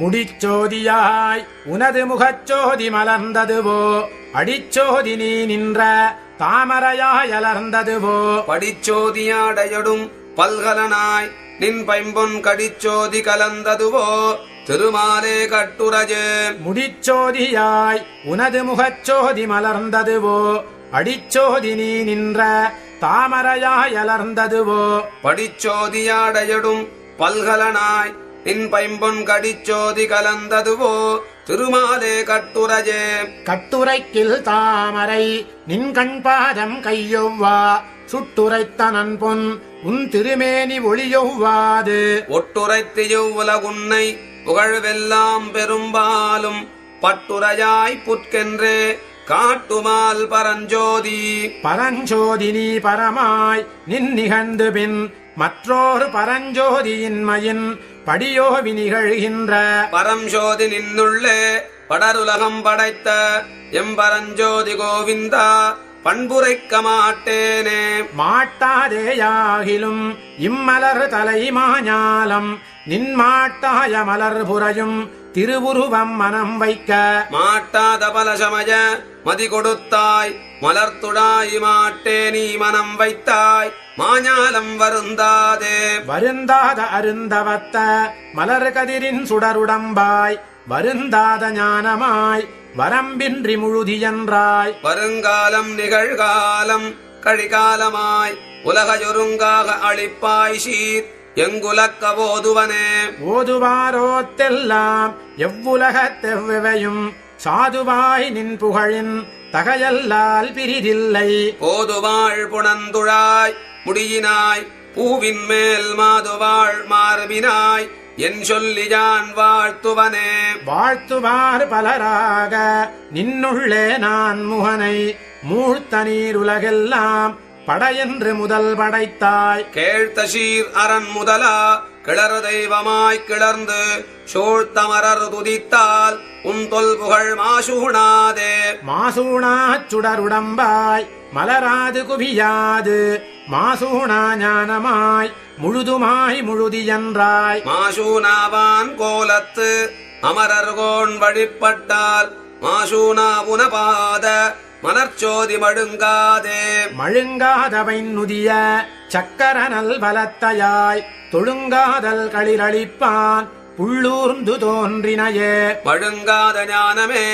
முடிச்சோதியாய். உனது முகச்சோதி மலர்ந்ததுவோ? அடிச்சோதி நீ நின்ற தாமரையாய் அலர்ந்ததுவோ? படிச்சோதியாடையடும் பல்கலனாய் நின் பைம்பொன் கடிச்சோதி கலந்ததுவோ? திருமாலே கட்டுரஜே முடிச்சோதியாய். உனது முகச்சோதி மலர்ந்ததுவோ? அடிச்சோதி நீ நின்ற தாமரையாய் அலர்ந்ததுவோ? படிச்சோதியாடையடும் பல்கலனாய் நின் பைம்பொன் கடிச்சோதி கலந்ததுவோ திருமாலே கட்டுரஜே கட்டுரைக்கில் தாமரை நின் கண்பாதம் கையொவ்வா சுட்டுரைத்தனன் பொன் உன் திருமேனி ஒளியொவ்வாது ஒட்டுரைத்து உலகுன்னை புகழ்வெல்லாம் பெரும்பாலும் பட்டுரையாய் புற்கென்றே காட்டுமால் பரஞ்சோதி பரஞ்சோதினி பரமாய் நின் நிகழ்ந்து பின் மற்றொரு பரஞ்சோதியின்மையின் படியோ நிகழ்கின்ற பரஞ்சோதி நின்னுள்ளே படருலகம் படைத்த எம்பரஞ்சோதி கோவிந்தா பண்புரைக்க மாட்டேனே. மாட்டாதேயாகிலும் இம்மலர் தலை மாஞாலம் நின் மாட்டாய மலர் புரையும் திருவுருவம் மனம் வைக்க. மாட்டாத பலசமய மதி கொடுத்தாய் மலர்த்துடாய் மாட்டே நீ மனம் வைத்தாய் மாஞாலம் வருந்தாதே. வருந்தாத அருந்தவத்த மலர் கதிரின் சுடருடம்பாய் வருந்தாத ஞானமாய் வரம்பின்றி முழுதியன்றாய். வருங்காலம் நிகழ்காலம் கழிகாலமாய் உலகையொருங்காக அளிப்பாய் சீர். எங்குலக்க போதுவனே ஓதுவாரோத்தெல்லாம் எவ்வுலகத்தெவ்வையும் சாதுவாய் நின் புகழின் தகையல்லால் பிரிதில்லை. போதுவாழ் புணந்துழாய் முடியினாய் பூவின் மேல் மாதுவாழ் மார்பினாய். என் சொல்லி யான் வாழ்த்துவனே. வாழ்த்துவார் பலராக. நின்னுள்ளே நான் முகனை மூழ்த்த நீர் உலகெல்லாம் படையென்று முதல் படைத்தாய். கேழ்த்த சீர் அரண் முதலா கிளறு தெய்வமாய் கிளர்ந்து சூழ்த்தமரர் துதித்தால் உன் தொல் புகழ் மாசூணாதே. மாசூணாச் சுடருடம்பாய் மலராது குவியாது. மாசூணா ஞானமாய் முழுதுமாய் முழுதியன்றாய். மாசூனாவான் கோலத்து அமரர்கோன் வழிபட்டால் மாசூனா உனபாத மலர்ச்சோதி மழுங்காதே. மழுங்காதவைன் நுதிய சக்கரனல் பலத்தையாய் தொழுங்காதல் களிரளிப்பான் புள்ளூர்ந்து தோன்றினையே. மழுங்காத ஞானமே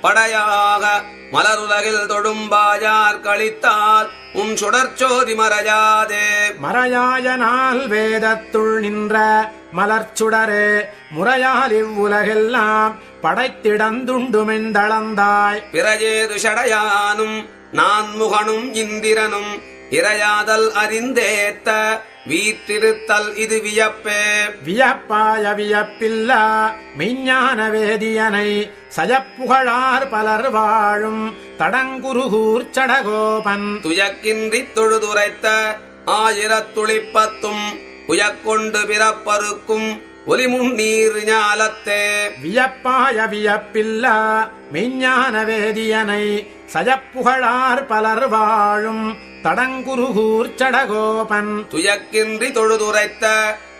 படையாக மலருலகில் தொடும்பாயார் கழித்தால் உன் சுடர்ச்சோதி மறையாதே. மறையாய நாள் வேதத்துள் நின்ற மலர்ச்சுடரே முறையால் இவ்வுலகெல்லாம் படைத்திடந்துண்டுமெந்தளந்தாய் பிறஜேது ஷடையானும் நான் முகனும் இந்திரனும் இரையாதல் அறிந்தேத்த வீற்றிருத்தல் இது வியப்பே. வியப்பாய வியப்பில்லா மெய்ஞான வேதியனை சயப்புகழார் பலர் வாழும் தடங்குருகூர் சடகோபன். துயக்கின்றி தொழுதுரைத்த ஆயிரத்துளிப்பத்தும் உயக்கொண்டு பிறப்பருக்கும் ஒலிமுன்னீர் ஞாலத்தே. வியப்பாய வியப்பில்லா மெய்ஞான வேதியனை சயப்புகழார் பலர் வாழும் தடங்குருகூர் சடகோபன் துயக்கின்றி தொழுதுரைத்த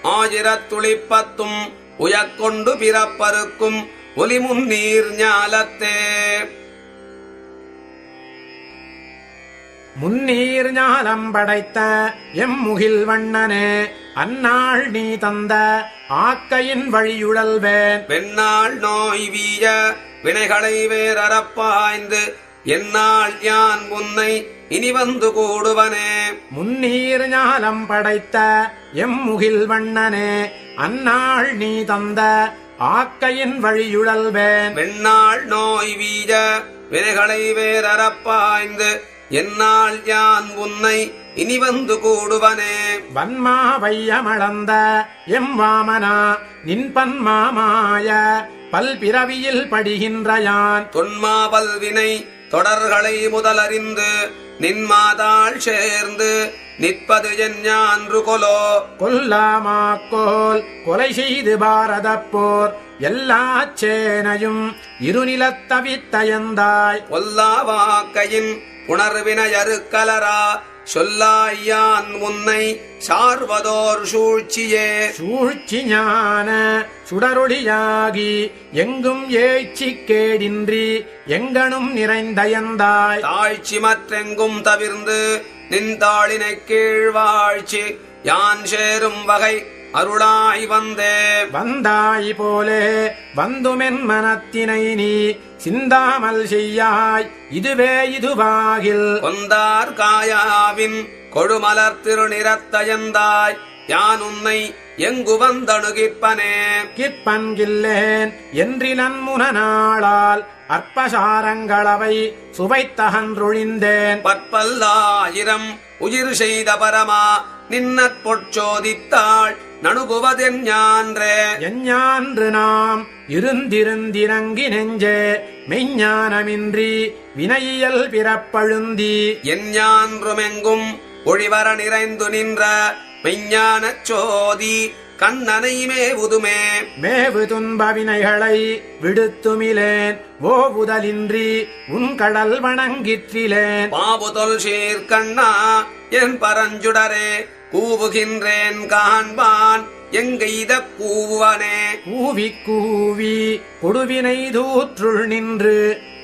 ஆயிரத்துளிப்பத்தும் உயக்கொண்டு பிறப்பருக்கும் ஒலிமுன்னீர் ஞாலத்தே. முன்னீர் ஞானம் படைத்த எம்முகில் வண்ணனே அந்நாள் நீ தந்த ஆக்கையின் வழியுழல்வேன். வெண்ணாள் நோய் வீய வினைகளை வேறறப்பாய்ந்து என்னால் யான் உன்னை இனி வந்து கூடுவனே? முன்னீர் ஞானம் படைத்த எம்முகில் வண்ணனே அந்நாள் நீ தந்த ஆக்கையின் வழியுழல்வேன். வெண்ணாள் நோய் வீய வினைகளை வேறறப்பாய்ந்து என்னால் யான் உன்னை இனி வந்து கூடுவனே? வன்மா வையமளந்த எம் வாமனா நின் பன்மாமாய பல்பிறவியில் படுகின்ற யான். தொன்மாவல் வினை தொடர்களை முதலறிந்து நின்மாதாள் சேர்ந்து நிற்பது என் ஞான்று கொலோ. கொல்லாமாக்கோல் கொலை செய்து பாரத போர் எல்லா சேனையும் இருநிலத்தவித்தயந்தாய் கொல்லாவாக்கையின் உணர்வினையறு கலரா சொல்லாயான் உன்னை சார்வதோர் சூழ்ச்சியே. சூழ்ச்சி ஞான சுடரொளியாகி எங்கும் ஏழ்ச்சி கேடின்றி எங்கனும் நிறைந்தயந்தாய். தாழ்ச்சி மற்றெங்கும் தவிர்ந்து நின்றாளினை கீழ்வாழ்ச்சி யான் சேரும் வகை அருளாய் வந்தே. வந்தாய் போலே வந்துமென் மனத்தினை நீ சிந்தாமல் செய்யாய். இதுவே இதுவாகில். கொந்தார் காயாவின் கொழுமலர் திருநிறத்தயந்தாய். யான் உன்னை எங்கு வந்தணுகிப்பனே? கிற்பன்கில்லேன் என்றிலன் முனநாளால் அற்பசாரங்களவை சுவைத்தகன்றொழிந்தேன். பற்பல்லாயிரம் உயிர் செய்த பரமா நின்னற் பொற்சோதித்தாள். நணுகுவதென் ஞான்றே. எஞ்ஞான்று நாம் இருந்திருந்திரங்கி நெஞ்சே மெய்ஞானமின்றி வினையியல் பிறப்பழுந்தி. என் ஞான்றுமெங்கும் ஒளிவர நிறைந்து நின்ற மெய்ஞானச் சோதி கண்ணனை மேவுதுமே. மேவு துன்ப வினைகளை விடுத்துமிலேன் ஓவுதலின்றி உன் கடல் வணங்கிற்றிலேன். பாபுதொல் சீர்கண்ணா என் பரஞ்சுடரே. கூவுகின்றேன் காண்பான் எங்கெய்த கூவுவனே. கூவி கூவி கொடுவினை தூற்றுள் நின்று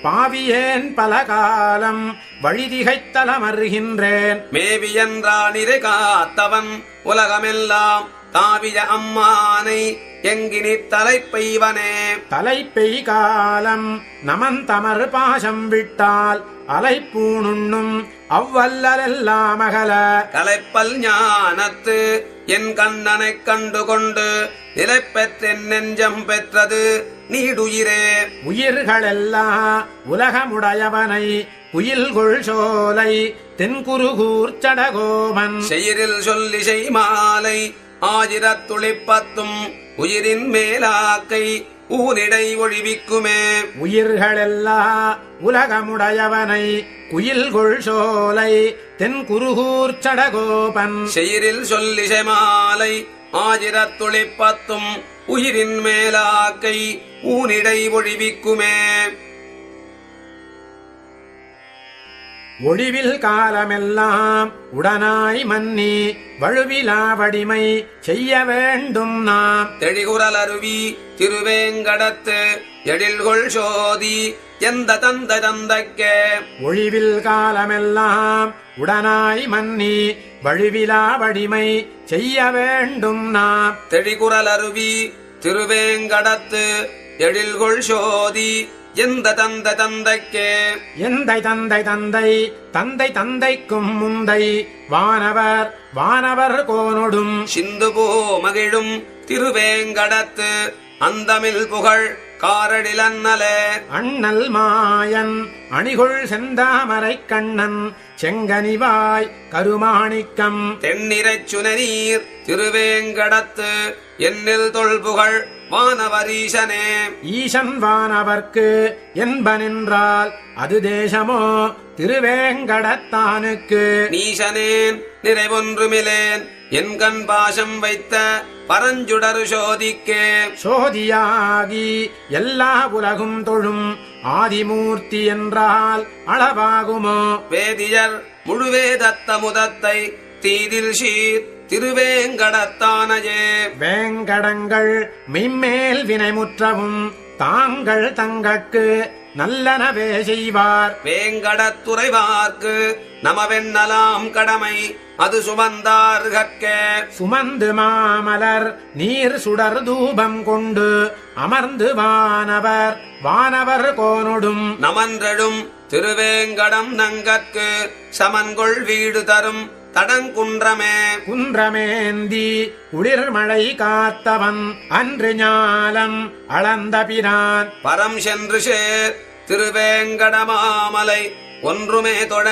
பாவியேன் பல காலம் வழிதிகைத்தலமருகின்றேன் மேவியன்றானிரை காத்தவன் உலகமெல்லாம் தாவிய அம்மானை எங்கினி தலைப்பெய்வனே தலைப்பெய் காலம் நமந்தமர் பாசம் விட்டால் அலைப்பூணுண்ணும் அவ்வல்லலெல்லாம் அகல. கலைப்பல் ஞானத்து என் கண்ணனைக் கண்டு கொண்டு நிலை பெற்றென் நெஞ்சம் பெற்றது நீடுயிரே. உயிர்களெல்லா உலகமுடையவனை குயில்கொள் சோலை தென்குருகூர் சடகோமன். செயிரில் சொல்லி செய் மாலை ஆயிரத் துளிப்பத்தும் உயிரின் மேலாக்கை ஊனிடை ஒழிவிக்குமே. உயிர்களெல்லா உலகமுடையவனை குயில்கொள் சோலை தென்குருகூர் சடகோபன். செயிரில் சொல்லி செமாலை ஆயிரத் துளிப்பத்தும் உயிரின் மேலாக்கை ஊனிடை ஒழிவிக்குமே. ஒளிவில் காலமெல்லாம் உடனாய் மன்னி வழுவிலா வடிமை செய்ய வேண்டும் நாம். தெளிகுரல் அருவி திருவேங்கடத்து எழில்கொள் சோதி எந்த தந்த தந்தைக்கே. ஒளிவில் காலமெல்லாம் உடனாய் மன்னி வழுவிலா வடிமை செய்ய வேண்டும் நாம். தெளிகுரல் அருவி திருவேங்கடத்து எழில்கொள் சோதி எந்த தந்த தந்தைக்கே? எந்தை தந்தை தந்தை தந்தை தந்தைக்கும் முந்தை வானவர் வானவர் கோனொடும். சிந்து போ மகிழும் திருவேங்கடத்து அந்தமில் புகழ் காரடிலன்னலே அண்ணல். மாயன் அணிகொள் செந்தாமரை கண்ணன் செங்கனிவாய் கருமாணிக்கம். தென்னிரைச் சுனநீர் திருவேங்கடத்து எண்ணில் தொல்புகழ் வானவரீசனே ஈசன் வானவர்க்கு என்பனென்றால் அது தேசமோ திருவேங்கடத்தானுக்கு. நீசனேன் நிறைவொன்றுமிலேன் என் கண் பாசம் வைத்த பரஞ்சுடரு சோதிக்கே. சோதியாகி எல்லா உலகும் தொழும் ஆதிமூர்த்தி என்றால் அளவாகுமோ? வேதியர் முழுவேதத்த முதத்தை தீதில் சீர் திருவேங்கடத்தானையே. வேங்கடங்கள் மெய்மேல் வினைமுற்றவும் தாங்கள் தங்கட்கு நல்லனவே செய்வார். வேங்கடத்துறைவார்க்கு நமவென்னலாம் கடமை அது சுமந்தார்கற்கே சுமந்து மாமலர் நீர் சுடர் தூபம் கொண்டு அமர்ந்து வானவர் வானவர் கோனொடும். நமன்றெழும் திருவேங்கடம் நங்கற்கு சமன்கொள் வீடு தரும். தடங்குன்றமே. குன்றமேந்தி குளிர்மழை காத்தவன் அன்று ஞாலம் அளந்த பிரான் பரம் சென்று சேர் திருவேங்கடமாமலை ஒன்றுமே தொட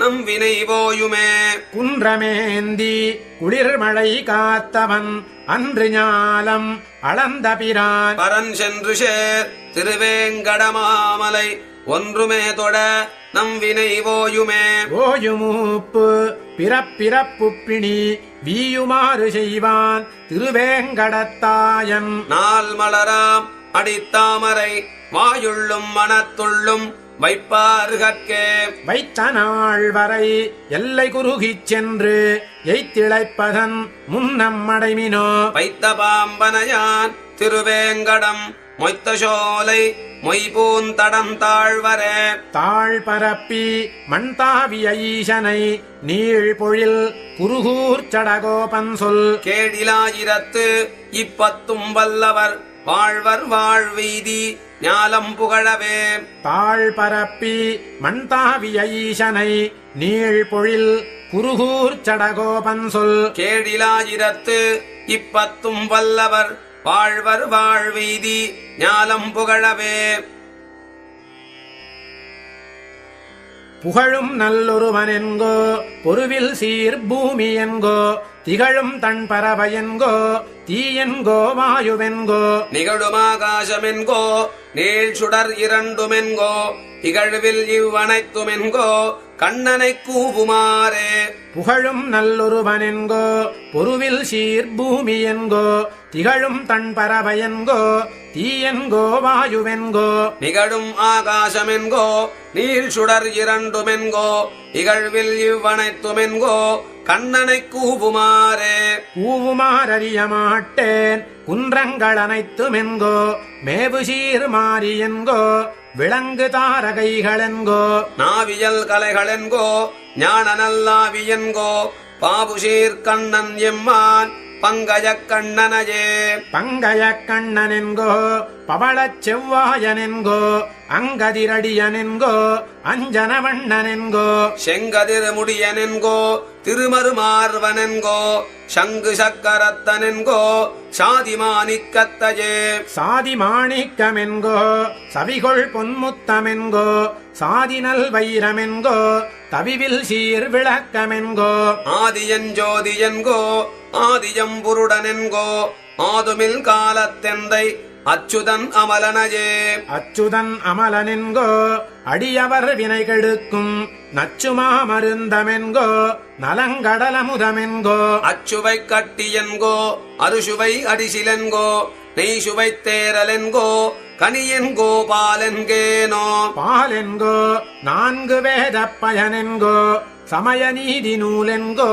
நம் வினை போயுமே. குன்றமேந்தி குளிர்மழை காத்தவன் அன்று ஞாலம் அளந்த பிரான் பரன் சென்று சேர் திருவேங்கடமாமலை ஒன்றுமே தொட நம் வினை போயுமே. ஓயுமூப்பு பிறப்பிறப்பு பிணி வீயுமாறு செய்வான் திருவேங்கடத்தாயன். நாள் மலராம் அடித்தாமரை வாயுள்ளும் மனத்துள்ளும் வைப்பார்கட்கே வைத்த நாள் வரை எல்லை குறுகிச் சென்று எய்த்திழைப்பதன் முன்னம் அடைமினோ. வைத்த பாம்பனையான் திருவேங்கடம் மொய்த்த சோலை மொய்பூந்தடம் தாழ்வரே. தாழ் பரப்பி மண்தாவிய ஈசனை நீள் பொழில் குருகூர் சடகோபன் சொல். கேடிலாயிரத்து இப்பத்தும் வல்லவர் வாழ்வர் வாழ்வீதி ஞாலம் புகழவே. தாழ் பரப்பி மண்தாவிய ஈசனை நீள் பொழில் குருகூர் சடகோபன் சொல். கேடிலாயிரத்து இப்பத்தும் வல்லவர் வாழ்வர் வாழ்வீதி ஞாலம் புகழவே. புகழும் நல்லொருவனென்கோ பொருவில் சீர் பூமி என்கோ திகழும் தன் பறவையென்கோ தீயென்கோ வாயுவென்கோ நிகழுமாகாசமென்கோ நீள் சுடர் இரண்டுமென்கோ இகழ்வில் இவ்வனைத்துமென்கோ கண்ணனை கூவுமாறே. புகழும் நல்லொருவனென்கோ பொருவில் சீர் பூமி என்கோ திகழும் தன் பறவையென்கோ தீயென்கோ வாயுவென்கோ. நிகழும் ஆகாசமென்கோ நீள் சுடர் இரண்டுமென்கோ இகழ்வில் இவ்வனைத்துமென்கோ கண்ணனை கூவுமாறே. கூவுமாறறிய மாட்டேன் குன்றங்கள் அனைத்துமென்கோ மேவு சீர் மாறியென்கோ விளங்கு தாரகைகளென்கோ. நாவியல் கலைகளென்கோ ஞான நல்லாவியன்கோ பாபுசீர் கண்ணன் எம்மான் பங்கஜக் கண்ணனையே பங்கய கண்ணனென்கோ பவளச் செவ்வாயனென்கோ அங்கதிரடியனென்கோ அஞ்சனவண்ணனென்கோ. செங்கதிர் முடியனென்கோ திருமருமார்வனென்கோ சங்கு சக்கரத்தனென்கோ சாதிமானிக்கத்தையே சாதி மாணிக்கமென்கோ சவிகொள் பொன்முத்தமென்கோ சாதினல் வைரமென்கோ தவிவில் சீர் விளக்கமென்கோ ஆதியஞ்சோதியன்கோ ஆதியம்புருடனென்கோ ஆதுமில் காலத்தெந்தை அச்சுதன் அமலனையே. அச்சுதன் அமலனென்கோ அடியவர் வினை கெடுக்கும். நச்சுமா மருந்தமென்கோ நலங்கடலமுதமென்கோ அச்சுவை கட்டியன்கோ அருசுவை அடிசிலென்கோ நெய் சுவை தேரலென்கோ கனியென்கோ பாலென்கேனோ. பாலென்கோ நான்கு வேதப் பயனென்கோ சமய நீதி நூலென்கோ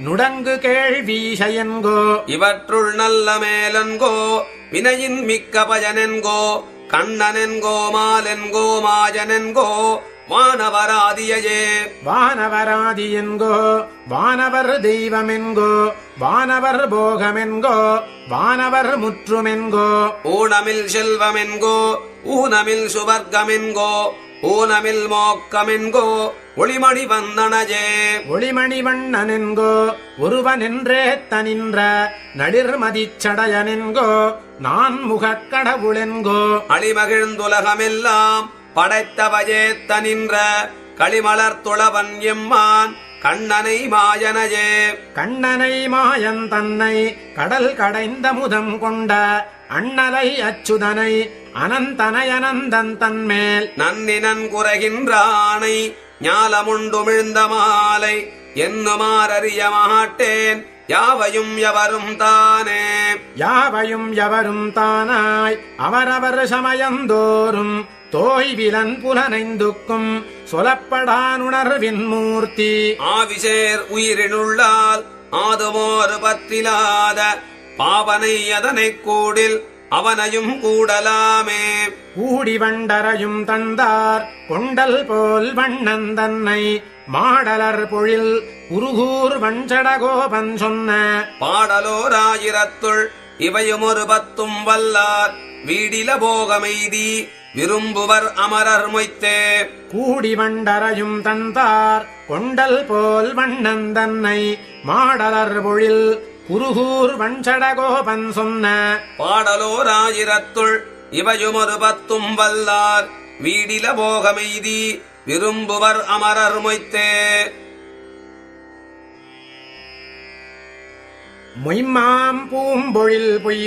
நுடங்கு கேள்வீசையென்கோ இவற்றுள் நல்ல மேலன்கோ வினையின் மிக்க பயனென்கோ கண்ணனென்கோ மாலென்கோ மாயனென்கோ வானவராதியையே. வானவராதியென்கோ வானவர் தெய்வமென்கோ வானவர் போகமென்கோ வானவர் முற்றுமென்கோ. ஊனமில் செல்வமென்கோ ஊனமில் சுவர்க்கமென்கோ ஊனமில் மோக்கமென்கோ ஒளிமணி வந்தனையே ஒளிமணி வண்ணனென்கோ ஒருவனென்றே தனின்ற நளிர்மதிச் சடையனென்கோ நான் முகக் கடவுளென்கோ. அழிமகிழ்ந்துலகமெல்லாம் படைத்தவையே தனின்ற களிமலர் துளவன் எம்மான் கண்ணனை மாயனையே கண்ணனை மாயன் தன்னை கடல் கடைந்த முதம் கொண்ட அண்ணலை அச்சுதனை அனந்தனயனந்தன் தன்மேல். நன்னினன் குறைகின்றானை ஞாலமுண்டுமிழ்ந்த மாலை என்னுமாறறிய மாட்டேன் யாவையும் எவரும் தானே? யாவையும் எவரும் தானாய் அவரவர் சமயந்தோறும் தோய்விலன் புலனைந்துக்கும் சொலப்படானுணர்வின் மூர்த்தி. ஆவிசேர் உயிரினுள்ளால் ஆதுமோறு பத்திலாத பாவனை அதனைக் கூடில் அவனையும் கூடலாமே. கூடி வண்டரையும் தந்தார் கொண்டல் போல் வண்ணன் தன்னை. மாடலர் பொழில் குருகூர் வஞ்சடகோபன் சொன்ன. பாடலோராயிரத்துள் இவையும் ஒரு பத்தும் வல்லார். வீடில போகமெய்தி விரும்புவர் அமரர் மொய்த்தே. கூடி வண்டரையும் தந்தார் கொண்டல் போல் வண்ணன் தன்னை. மாடலர் பொழில் குருகூர் வஞ்சடகோபன் சொன்ன. பாடலோராயிரத்துள் இவையும் ஒரு பத்தும் வல்லார். வீடில போகமெய்தி விரும்புவர் அமரர் மொய்த்தே. மொய்மாம் பூம்பொழில் பொய்